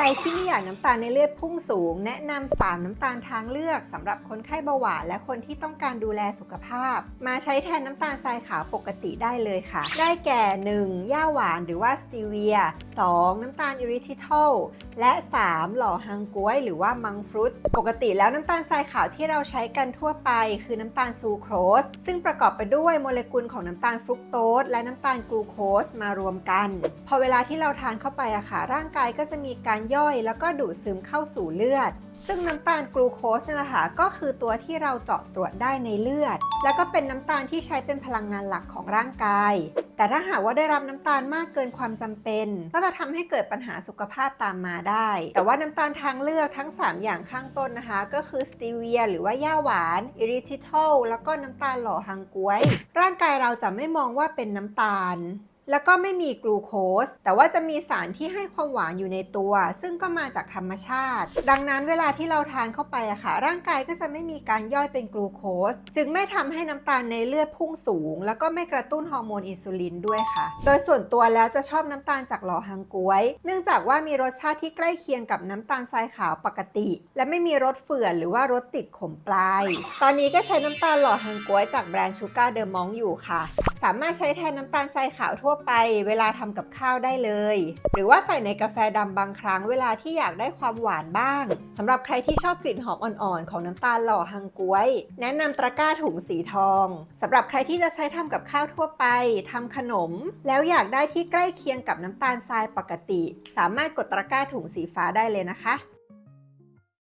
ใครที่ไม่อยากน้ำตาลในเลือดพุ่งสูง แนะนำสารน้ำตาลทางเลือกสำหรับคนไข้เบาหวานและคนที่ต้องการดูแลสุขภาพ มาใช้แทนน้ำตาลทรายขาวปกติได้เลยค่ะ ได้แก่ 1. ย่าหวานหรือว่าสตีเวีย 2. น้ำตาลอิริทิทอลและ 3. หล่อฮังก้วยหรือว่ามังฟรุต ปกติแล้วน้ำตาลทรายขาวที่เราใช้กันทั่วไป คือน้ำตาลซูโครส ซึ่งประกอบไปด้วยโมเลกุลของน้ำตาลฟรุกโตสและน้ำตาลกลูโคสมารวมกัน พอเวลาที่เราทานเข้าไปอะค่ะร่างกายก็จะมีการย่อย แล้วก็ดูดซึมเข้าสู่เลือด ซึ่งน้ำตาลกลูโคสนี่แหละค่ะก็คือตัวที่เราเจาะตรวจได้ในเลือด แล้วก็เป็นน้ำตาลที่ใช้เป็นพลังงานหลักของร่างกาย แต่ถ้าหากว่าได้รับน้ำตาลมากเกินความจำเป็น ก็จะทำให้เกิดปัญหาสุขภาพตามมาได้ แต่ว่าน้ำตาลทางเลือกทั้ง 3 อย่างข้างต้นนะคะ ก็คือสตีเวียหรือว่าย่าหวานอิริทิทอลแล้วก็น้ำตาลหล่อฮังกวย ร่างกายเราจะไม่มองว่าเป็นน้ำตาล แล้วก็ไม่มีกลูโคส แต่ว่าจะมีสารที่ให้ความหวานอยู่ในตัว ซึ่งก็มาจากธรรมชาติ ดังนั้นเวลาที่เราทานเข้าไปอะค่ะ ร่างกายก็จะไม่มีการย่อยเป็นกลูโคส จึงไม่ทำให้น้ำตาลในเลือดพุ่งสูง แล้วก็ไม่กระตุ้นฮอร์โมนอินซูลินด้วยค่ะ โดยส่วนตัวแล้วจะชอบน้ำตาลจากหล่อฮังกวย เนื่องจากว่ามีรสชาติที่ใกล้เคียงกับน้ำตาลทรายขาวปกติ และไม่มีรสเฝื่อนหรือว่ารสติดขมปลาย ตอนนี้ก็ใช้น้ำตาลหล่อฮังกวยจากแบรนด์ชูการ์เดอร์มองอยู่ค่ะ สามารถใช้แทนน้ำตาลทรายขาวทั่วไปเวลาทำกับข้าวได้เลย หรือว่าใส่ในกาแฟดำบางครั้งเวลาที่อยากได้ความหวานบ้างสำหรับใครที่ชอบกลิ่นหอมอ่อนๆ ของน้ำตาลหล่อฮังกวย แนะนำตะกร้าถุงสีทองสำหรับใครที่จะใช้ทำกับข้าวทั่วไปทำขนม แล้วอยากได้ที่ใกล้เคียงกับน้ำตาลทรายปกติ สามารถกดตะกร้าถุงสีฟ้าได้เลยนะคะ